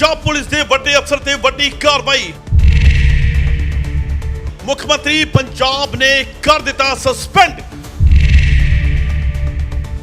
Punjab police ਦੇ ਵੱਡੇ ਅਫਸਰ ਤੇ ਵੱਡੀ ਕਾਰਵਾਈ। ਮੁੱਖ ਮੰਤਰੀ ਪੰਜਾਬ ਨੇ ਕਰ ਦਿੱਤਾ ਸਸਪੈਂਡ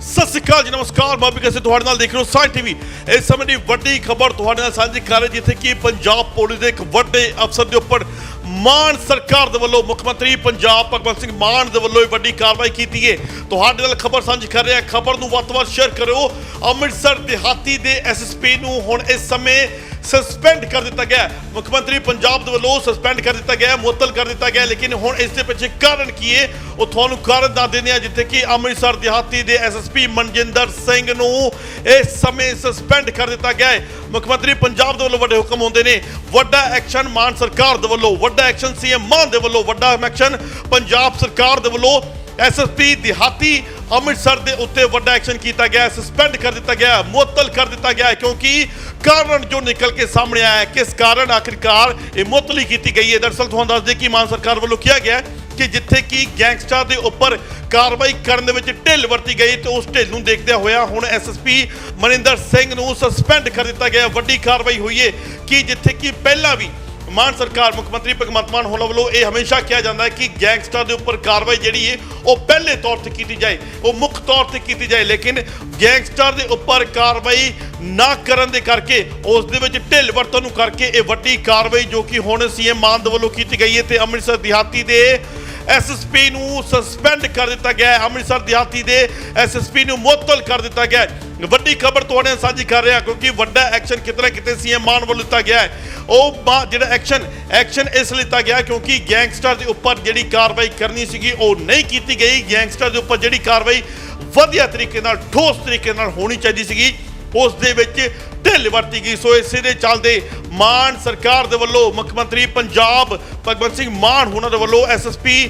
ਸਤਿ ਸ਼੍ਰੀ ਅਕਾਲ ਜੀ, ਨਮਸਕਾਰ। ਮੈਂ ਵੀ ਤੁਹਾਡੇ ਨਾਲ ਦੇਖ ਰਹੇ ਹੋ ਸਾਇੰਸ ਟੀਵੀ। ਇਸ ਸਮੇਂ ਦੀ ਵੱਡੀ ਖਬਰ ਤੁਹਾਡੇ ਨਾਲ ਸਾਂਝੀ ਕਰ ਰਹੇ ਜਿੱਥੇ ਕਿ ਪੰਜਾਬ ਪੁਲਿਸ ਦੇ ਇੱਕ ਵੱਡੇ ਅਫਸਰ ਦੇ ਉੱਪਰ ਮਾਨ ਸਰਕਾਰ ਦੇ ਵੱਲੋਂ ਮੁੱਖ ਮੰਤਰੀ ਪੰਜਾਬ ਭਗਵੰਤ ਸਿੰਘ ਮਾਨ ਦੇ ਵੱਲੋਂ ਇਹ ਵੱਡੀ ਕਾਰਵਾਈ ਕੀਤੀ ਹੈ। ਤੁਹਾਡੇ ਨਾਲ ਖਬਰ ਸਾਂਝੀ ਕਰ ਰਿਹਾ ਖਬਰ ਨੂੰ ਵੱਧ ਵੱਧ ਸ਼ੇਅਰ ਕਰਿਓ। ਅੰਮ੍ਰਿਤਸਰ ਦਿਹਾਤੀ ਦੇ ਐਸਐਸਪੀ ਨੂੰ ਹੁਣ ਇਸ ਸਮੇਂ ਸਸਪੈਂਡ ਕਰ ਦਿੱਤਾ ਗਿਆ ਮੁੱਖ ਮੰਤਰੀ ਪੰਜਾਬ ਦੇ ਵੱਲੋਂ ਸਸਪੈਂਡ ਕਰ ਦਿੱਤਾ ਗਿਆ ਹੈ, ਮੁਅੱਤਲ ਕਰ ਦਿੱਤਾ ਗਿਆ ਲੇਕਿਨ ਹੁਣ ਇਸ ਦੇ ਪਿੱਛੇ ਕਾਰਨ ਕੀ ਹੈ? ਉਹ ਤੁਹਾਨੂੰ ਕਾਰਨ ਦੱਸ ਦਿੰਦੇ ਆ ਜਿੱਥੇ ਕਿ ਅੰਮ੍ਰਿਤਸਰ ਦਿਹਾਤੀ ਦੇ ਐਸਐਸਪੀ ਮਨਜਿੰਦਰ ਸਿੰਘ ਨੂੰ ਇਸ ਸਮੇਂ ਸਸਪੈਂਡ ਕਰ ਦਿੱਤਾ ਗਿਆ ਹੈ। ਮੁੱਖ ਮੰਤਰੀ ਪੰਜਾਬ ਦੇ ਵੱਲੋਂ ਵੱਡੇ ਹੁਕਮ ਹੁੰਦੇ ਨੇ। ਵੱਡਾ ਐਕਸ਼ਨ ਮਾਨ ਸਰਕਾਰ ਦੇ ਵੱਲੋਂ, ਵੱਡਾ ਐਕਸ਼ਨ ਸੀਐਮ ਮਾਨ ਦੇ ਵੱਲੋਂ, ਵੱਡਾ ਐਕਸ਼ਨ ਪੰਜਾਬ ਸਰਕਾਰ ਦੇ ਵੱਲੋਂ। ਐਸਐਸਪੀ ਦਿਹਾਤੀ ਅੰਮ੍ਰਿਤਸਰ ਦੇ ਉੱਤੇ ਵੱਡਾ ਐਕਸ਼ਨ ਕੀਤਾ ਗਿਆ, ਸਸਪੈਂਡ ਕਰ ਦਿੱਤਾ ਗਿਆ, ਮੁਅੱਤਲ ਕਰ ਦਿੱਤਾ ਗਿਆ, ਕਿਉਂਕਿ ਕਾਰਨ ਜੋ ਨਿਕਲ ਕੇ ਸਾਹਮਣੇ ਆਇਆ ਹੈ, ਕਿਸ ਕਾਰਨ ਆਖਿਰਕਾਰ ਇਹ ਮੁਅੱਤਲੀ ਕੀਤੀ ਗਈ ਹੈ? ਦਰਅਸਲ ਤੁਹਾਨੂੰ ਦੱਸ ਦੇ ਕਿ ਮਾਨ ਸਰਕਾਰ ਵੱਲੋਂ ਕਿਹਾ ਗਿਆ ਕਿ ਜਿੱਥੇ ਕਿ ਗੈਂਗਸਟਰ ਦੇ ਉੱਪਰ ਕਾਰਵਾਈ ਕਰਨ ਦੇ ਵਿੱਚ ਢਿੱਲ ਵਰਤੀ ਗਈ, ਤੇ ਉਸ ਢਿੱਲ ਨੂੰ ਦੇਖਦਿਆਂ ਹੋਇਆ ਹੁਣ ਐਸਐਸਪੀ ਮਨਿੰਦਰ ਸਿੰਘ ਨੂੰ ਸਸਪੈਂਡ ਕਰ ਦਿੱਤਾ ਗਿਆ ਵੱਡੀ ਕਾਰਵਾਈ ਹੋਈ ਹੈ ਕਿ ਜਿੱਥੇ ਕਿ ਪਹਿਲਾਂ ਵੀ ਮਾਨ ਸਰਕਾਰ, ਮੁੱਖ ਮੰਤਰੀ ਭਗਵੰਤ ਮਾਨ ਹੋਣਾ ਵੱਲੋਂ ਇਹ ਹਮੇਸ਼ਾ ਕਿਹਾ ਜਾਂਦਾ ਹੈ ਕਿ ਗੈਂਗਸਟਰ ਦੇ ਉੱਪਰ ਕਾਰਵਾਈ ਜਿਹੜੀ ਹੈ, ਉਹ ਪਹਿਲੇ ਤੌਰ ਤੇ ਕੀਤੀ ਜਾਏ, ਉਹ ਮੁੱਖ ਤੌਰ ਤੇ ਕੀਤੀ ਜਾਏ, ਲੇਕਿਨ ਗੈਂਗਸਟਰ ਦੇ ਉੱਪਰ ਕਾਰਵਾਈ ਨਾ ਕਰਨ ਦੇ ਕਰਕੇ ਉਸ ਦੇ ਵਿੱਚ ਢਿੱਲ ਵਰਤਨ ਨੂੰ ਕਰਕੇ ਇਹ ਵੱਡੀ ਕਾਰਵਾਈ ਜੋ ਕਿ ਹੁਣ ਸੀਐਮ ਮਾਨ ਦੇ ਵੱਲੋਂ ਕੀਤੀ ਗਈ ਹੈ ਤੇ ਅੰਮ੍ਰਿਤਸਰ ਦਿਹਾਤੀ ਦੇ ਐਸਐਸਪੀ ਨੂੰ ਸਸਪੈਂਡ ਕਰ ਦਿੱਤਾ ਗਿਆ ਹੈ। ਅੰਮ੍ਰਿਤਸਰ ਦਿਹਾਤੀ ਦੇ ਐਸਐਸਪੀ ਨੂੰ ਮੁਅੱਤਲ ਕਰ ਦਿੱਤਾ ਗਿਆ ਹੈ। ਵੱਡੀ ਖਬਰ ਤੁਹਾਡੇ ਨਾਲ ਸਾਂਝੀ ਕਰ ਰਿਹਾ ਕਿਉਂਕਿ ਵੱਡਾ ਐਕਸ਼ਨ ਕਿਤਨਾ ਕਿਤੇ ਸੀਐਮ ਮਾਨ ਵੱਲੋਂ ਦਿੱਤਾ ਗਿਆ ਹੈ। ਉਹ ਬਾ- ਜਿਹੜਾ ਐਕਸ਼ਨ ਐਕਸ਼ਨ ਇਸ ਲਈ ਲਿੱਤਾ ਗਿਆ ਕਿਉਂਕਿ ਗੈਂਗਸਟਰ ਦੇ ਉੱਪਰ ਜਿਹੜੀ ਕਾਰਵਾਈ ਕਰਨੀ ਸੀਗੀ ਉਹ ਨਹੀਂ ਕੀਤੀ ਗਈ। ਗੈਂਗਸਟਰ ਦੇ ਉੱਪਰ ਜਿਹੜੀ ਕਾਰਵਾਈ ਵਧੀਆ ਤਰੀਕੇ ਨਾਲ, ਠੋਸ ਤਰੀਕੇ ਨਾਲ ਹੋਣੀ ਚਾਹੀਦੀ ਸੀਗੀ। ਉਸ ਦੇ ਵਿੱਚ ਢਿੱਲ ਵਰਤੀ ਗਈ। ਸੋ ਇਸੇ ਦੇ ਚੱਲਦੇ ਮਾਨ ਸਰਕਾਰ ਦੇ ਵੱਲੋਂ ਮੁੱਖ ਮੰਤਰੀ ਪੰਜਾਬ ਭਗਵੰਤ ਸਿੰਘ ਮਾਨ ਉਹਨਾਂ ਦੇ ਵੱਲੋਂ ਐਸਐਸਪੀ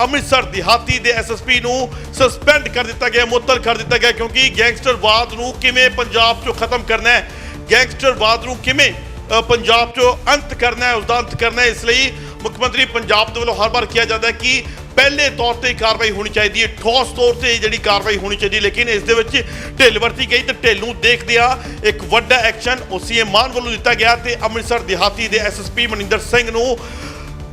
ਅੰਮ੍ਰਿਤਸਰ ਦਿਹਾਤੀ ਦੇ ਐਸਐਸਪੀ ਨੂੰ ਸਸਪੈਂਡ ਕਰ ਦਿੱਤਾ ਗਿਆ, ਮੁਅੱਤਲ ਕਰ ਦਿੱਤਾ ਗਿਆ, ਕਿਉਂਕਿ ਗੈਂਗਸਟਰਵਾਦ ਨੂੰ ਕਿਵੇਂ ਪੰਜਾਬ 'ਚੋਂ ਖਤਮ ਕਰਨਾ ਹੈ? ਗੈਂਗਸਟਰਵਾਦ ਨੂੰ ਕਿਵੇਂ ਪੰਜਾਬ 'ਚੋਂ ਅੰਤ ਕਰਨਾ ਹੈ, ਉਸਦਾ ਅੰਤ ਕਰਨਾ ਹੈ? ਇਸ ਲਈ ਮੁੱਖ ਮੰਤਰੀ ਪੰਜਾਬ ਦੇ ਵੱਲੋਂ ਹਰ ਵਾਰ ਕਿਹਾ ਜਾਂਦਾ ਹੈ ਕਿ ਪਹਿਲੇ ਤੌਰ ਤੇ ਕਾਰਵਾਈ ਹੋਣੀ ਚਾਹੀਦੀ ਹੈ। ਠੋਸ ਤੌਰ ਤੇ ਜਿਹੜੀ ਕਾਰਵਾਈ ਹੋਣੀ ਚਾਹੀਦੀ ਹੈ। ਲੇਕਿਨ ਇਸ ਦੇ ਵਿੱਚ ਢਿੱਲ ਵਰਤੀ ਗਈ ਤੇ ਢਿੱਲ ਨੂੰ ਦੇਖਦਿਆਂ ਇੱਕ ਵੱਡਾ ਐਕਸ਼ਨ ਉਹ ਸੀਐਮ ਮਾਨ ਵੱਲੋਂ ਦਿੱਤਾ ਗਿਆ ਤੇ ਅੰਮ੍ਰਿਤਸਰ ਦਿਹਾਤੀ ਦੇ ਐਸਐਸਪੀ ਮਨਿੰਦਰ ਸਿੰਘ ਨੂੰ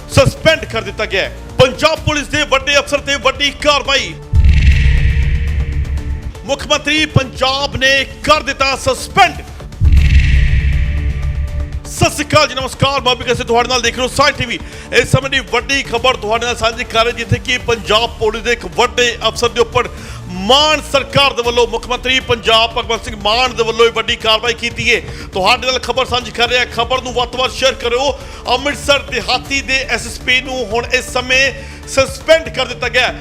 ਸਸਪੈਂਡ ਕਰ ਦਿੱਤਾ ਗਿਆ ਹੈ। ਪੰਜਾਬ ਪੁਲਿਸ ਦੇ ਵੱਡੇ ਅਫਸਰ ਤੇ ਵੱਡੀ ਕਾਰਵਾਈ। ਮੁੱਖ ਮੰਤਰੀ ਪੰਜਾਬ ਨੇ ਕਰ ਦਿੱਤਾ ਸਸਪੈਂਡ ਸਤਿ ਸ਼੍ਰੀ ਅਕਾਲ ਜੀ, ਨਮਸਕਾਰ। ਮੈਂ ਵੀ ਤੁਹਾਡੇ ਨਾਲ ਦੇਖ ਰਹੇ ਹੋ ਸਾਇੰਸ ਟੀਵੀ। ਇਸ ਸਮੇਂ ਦੀ ਵੱਡੀ ਖਬਰ ਤੁਹਾਡੇ ਨਾਲ ਸਾਂਝੀ ਕਰ ਰਹੇ, ਜਿੱਥੇ ਕਿ ਪੰਜਾਬ ਪੁਲਿਸ ਦੇ ਇੱਕ ਵੱਡੇ ਅਫਸਰ ਦੇ ਉੱਪਰ ਮਾਨ ਸਰਕਾਰ ਦੇ ਵੱਲੋਂ ਮੁੱਖ ਮੰਤਰੀ ਪੰਜਾਬ ਭਗਵੰਤ ਸਿੰਘ ਮਾਨ ਦੇ ਵੱਲੋਂ ਇਹ ਵੱਡੀ ਕਾਰਵਾਈ ਕੀਤੀ ਹੈ। ਤੁਹਾਡੇ ਨਾਲ ਖਬਰ ਸਾਂਝੀ ਕਰ ਰਿਹਾ, ਖਬਰ ਨੂੰ ਵੱਧ ਤੋਂ ਵੱਧ ਸ਼ੇਅਰ ਕਰਿਓ। ਅੰਮ੍ਰਿਤਸਰ ਦਿਹਾਤੀ ਦੇ ਐਸਐਸਪੀ ਨੂੰ ਹੁਣ ਇਸ ਸਮੇਂ ਸਸਪੈਂਡ ਕਰ ਦਿੱਤਾ ਗਿਆ।